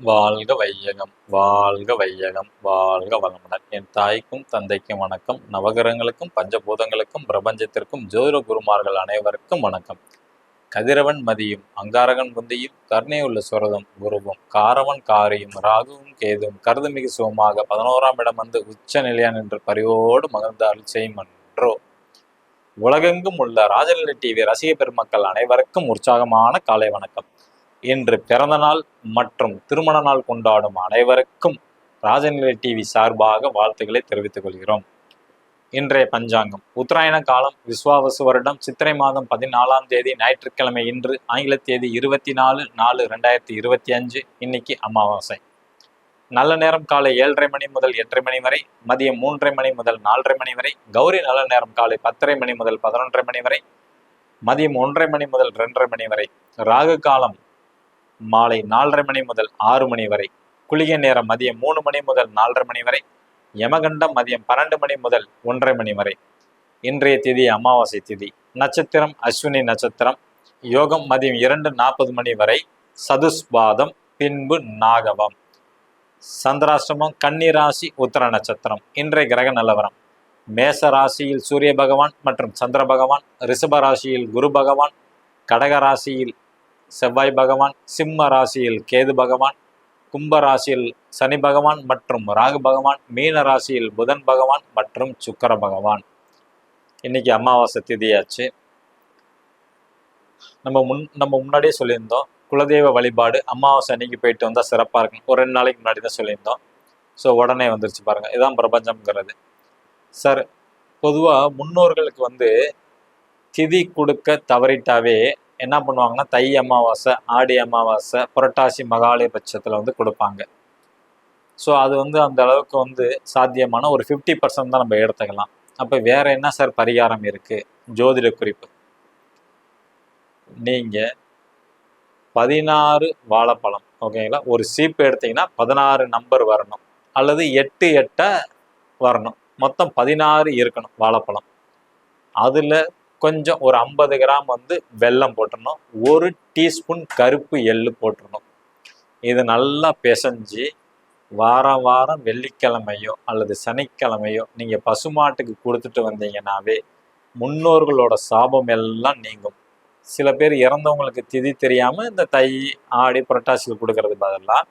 வாழ்க வையகம் வாழ்க வையகம் வாழ்க வளமுடன். என் தாய்க்கும் தந்தைக்கும் வணக்கம். நவகிரகங்களுக்கும் பஞ்சபூதங்களுக்கும் பிரபஞ்சத்திற்கும் ஜோதிட குருமார்கள் அனைவருக்கும் வணக்கம். கதிரவன் மதியும் அங்காரகன் முந்தியும் கருணையுள்ள சுரதம் குருவும் காரவன் காரியும் ராகுவும் கேதும் கருதுமிகு சுகமாக பதினோராம் இடம் வந்து உச்ச நிலையான் என்று பரிவோடு மகிழ்ந்தால் செய்மன்றோ உலகெங்கும் உள்ள ராஜநிலை டிவி ரசிக பெருமக்கள் அனைவருக்கும் உற்சாகமான காலை வணக்கம். இன்று பிறந்த நாள் மற்றும் திருமண நாள் கொண்டாடும் அனைவருக்கும் ராஜநிலை டிவி சார்பாக வாழ்த்துக்களை தெரிவித்துக் கொள்கிறோம். இன்றைய பஞ்சாங்கம். உத்தராயண காலம் விஸ்வாவசு வருடம். சித்திரை மாதம் பதினாலாம் தேதி ஞாயிற்றுக்கிழமை இன்று ஆங்கில தேதி இருபத்தி நாலு நாலு ரெண்டாயிரத்தி இருபத்தி அஞ்சு இன்னைக்கு அமாவாசை. நல்ல நேரம் காலை ஏழரை மணி முதல் எட்டரை மணி வரை மதியம் மூன்றரை மணி முதல் நாலரை மணி வரை கௌரி நல்ல நேரம் காலை பத்தரை மணி முதல் பதினொன்றரை மணி வரை மதியம் ஒன்றரை மணி முதல் ரெண்டரை மணி வரை. ராகு காலம் மாலை நாலரை மணி முதல் ஆறு மணி வரை. குளிகை நேரம் மதியம் மூணு மணி முதல் நாலரை மணி வரை. யமகண்டம் மதியம் பன்னெண்டு மணி முதல் ஒன்றரை மணி வரை. இன்றைய திதி அமாவாசை திதி. நட்சத்திரம் அஸ்வினி நட்சத்திரம். யோகம் மதியம் இரண்டு நாற்பது மணி வரை. சதுஸ்வாதம் பின்பு நாகவம். சந்திராஷ்டமம் கன்னிராசி உத்தர நட்சத்திரம். இன்றைய கிரக நிலவரம். மேச ராசியில் சூரிய பகவான் மற்றும் சந்திர பகவான் ரிஷப ராசியில் குரு பகவான் கடக ராசியில் செவ்வாய் பகவான் சிம்ம ராசியில் கேது பகவான் கும்ப ராசியில் சனி பகவான் மற்றும் ராகு பகவான் மீன ராசியில் புதன் பகவான் மற்றும் சுக்கர பகவான். இன்னைக்கு அமாவாசை திதியாச்சு. நம்ம முன் நம்ம முன்னாடியே சொல்லியிருந்தோம் குலதெய்வ வழிபாடு அமாவாசை அன்னைக்கு போயிட்டு வந்தால் சிறப்பாக இருக்கும். ஒரு ரெண்டு நாளைக்கு முன்னாடி தான் சொல்லியிருந்தோம். ஸோ உடனே வந்துருச்சு பாருங்கள் இதுதான் பிரபஞ்சம்ங்கிறது. சார் பொதுவாக முன்னோர்களுக்கு வந்து திதி கொடுக்க தவறிட்டாவே என்ன பண்ணுவாங்கன்னா தை அமாவாசை ஆடி அமாவாசை புரட்டாசி மகாலய பட்சத்தில் வந்து கொடுப்பாங்க. ஸோ அது வந்து அந்த அளவுக்கு வந்து சாத்தியமான ஒரு ஃபிஃப்டி பர்சன்ட் தான் நம்ம எடுத்துக்கலாம். அப்போ வேற என்ன சார் பரிகாரம் இருக்கு? ஜோதிட குறிப்பு. நீங்க பதினாறு வாழைப்பழம் ஓகேங்களா? ஒரு சீப்பு எடுத்தீங்கன்னா பதினாறு நம்பர் வரணும். அல்லது எட்டு எட்டை வரணும். மொத்தம் பதினாறு இருக்கணும் வாழைப்பழம். அதில் கொஞ்சம் ஒரு ஐம்பது கிராம் வந்து வெல்லம் போட்டுடணும். ஒரு டீஸ்பூன் கருப்பு எள்ளு போட்டுடணும். இது நல்லா பிசைஞ்சு வாரம் வாரம் வெள்ளிக்கிழமையோ அல்லது சனிக்கிழமையோ நீங்கள் பசுமாட்டுக்கு கொடுத்துட்டு வந்தீங்கன்னாவே முன்னோர்களோட சாபம் எல்லாம் நீங்கும். சில பேர் இறந்தவங்களுக்கு திதி தெரியாமல் இந்த தை ஆடி புரட்டாசியில் கொடுக்கறது பதிலாக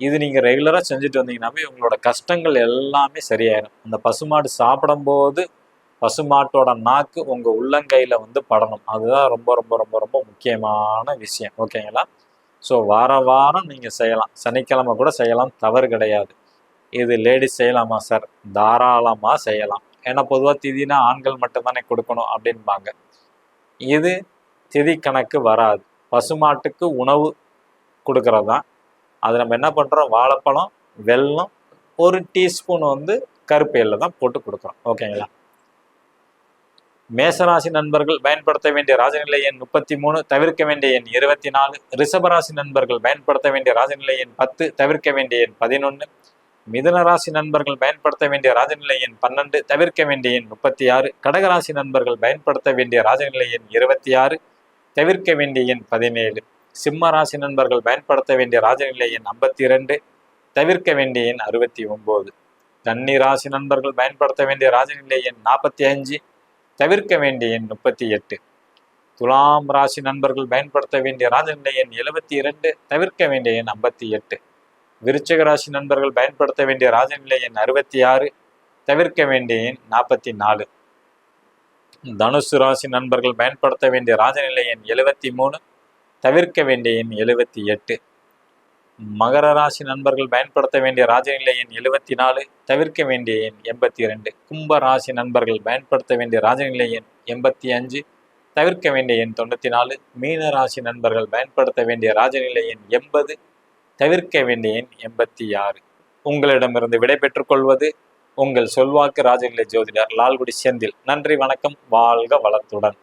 இது நீங்கள் ரெகுலராக செஞ்சுட்டு வந்தீங்கன்னாவே உங்களோட கஷ்டங்கள் எல்லாமே சரியாயிடும் அந்த பசுமாடு சாப்பிடும்போது பசுமாட்டோட நாக்கு உங்கள் உள்ளங்கையில் வந்து படணும். அதுதான் ரொம்ப ரொம்ப ரொம்ப ரொம்ப முக்கியமான விஷயம். ஓகேங்களா? ஸோ வார வாரம் நீங்கள் செய்யலாம். சனிக்கிழமை கூட செய்யலாம். தவறு கிடையாது. இது லேடிஸ் செய்யலாமா சார் தாராளமாக செய்யலாம். ஏன்னா பொதுவாக திதினா ஆண்கள் மட்டும்தானே கொடுக்கணும் அப்படின்பாங்க இது திதி கணக்கு வராது. பசுமாட்டுக்கு உணவு கொடுக்கறது தான். அது நம்ம என்ன பண்ணுறோம் வாழைப்பழம் வெல்லம் ஒரு டீஸ்பூன் வந்து கருப்பு தான் போட்டு கொடுக்குறோம். ஓகேங்களா? மேசராசி நண்பர்கள் பயன்படுத்த வேண்டிய ராஜநிலை எண் முப்பத்தி மூணு தவிர்க்க வேண்டிய எண் இருபத்தி நாலு ரிஷபராசி நண்பர்கள் பயன்படுத்த வேண்டிய ராஜநிலை எண் பத்து தவிர்க்க வேண்டிய எண் பதினொன்று மிதுன ராசி நண்பர்கள் பயன்படுத்த வேண்டிய ராஜநிலை எண் பன்னெண்டு தவிர்க்க வேண்டிய எண் முப்பத்தி ஆறு. கடகராசி நண்பர்கள் பயன்படுத்த வேண்டிய ராஜநிலை எண் இருபத்தி ஆறு தவிர்க்க வேண்டிய எண் பதினேழு. சிம்ம ராசி நண்பர்கள் பயன்படுத்த வேண்டிய ராஜநிலை எண் ஐம்பத்தி இரண்டு தவிர்க்க வேண்டிய எண் அறுபத்தி ஒன்பது கன்னி ராசி நண்பர்கள் பயன்படுத்த வேண்டிய ராஜநிலை எண் நாற்பத்தி அஞ்சு தவிர்க்க வேண்டிய எண் முப்பத்தி எட்டு. துலாம் ராசி நண்பர்கள் பயன்படுத்த வேண்டிய ராஜநிலை எண் எழுபத்தி இரண்டு தவிர்க்க வேண்டிய எண் ஐம்பத்தி எட்டு. விருச்சக ராசி நண்பர்கள் பயன்படுத்த வேண்டிய ராஜநிலை எண் அறுபத்தி ஆறு தவிர்க்க வேண்டிய எண் நாற்பத்தி நாலு. தனுசு ராசி நண்பர்கள் பயன்படுத்த வேண்டிய ராஜநிலை எண் எழுபத்தி மூணு தவிர்க்க வேண்டிய எண் எழுபத்தி எட்டு. மகர ராசி நண்பர்கள் பயன்படுத்த வேண்டிய ராஜநிலை எண் எழுபத்தி நாலு தவிர்க்க வேண்டிய எண் எண்பத்தி ரெண்டு கும்ப ராசி நண்பர்கள் பயன்படுத்த வேண்டிய ராஜநிலை எண் எண்பத்தி அஞ்சு தவிர்க்க வேண்டிய எண் தொண்ணூற்றி நாலு மீன ராசி நண்பர்கள் பயன்படுத்த வேண்டிய ராஜநிலை எண் எண்பது தவிர்க்க வேண்டிய எண் எண்பத்தி ஆறு உங்களிடமிருந்து விடை பெற்றுக்கொள்வது உங்கள் சொல்வாக்கு ராஜநிலை ஜோதிடர் லால்குடி செந்தில். நன்றி வணக்கம் வாழ்க வளத்துடன்.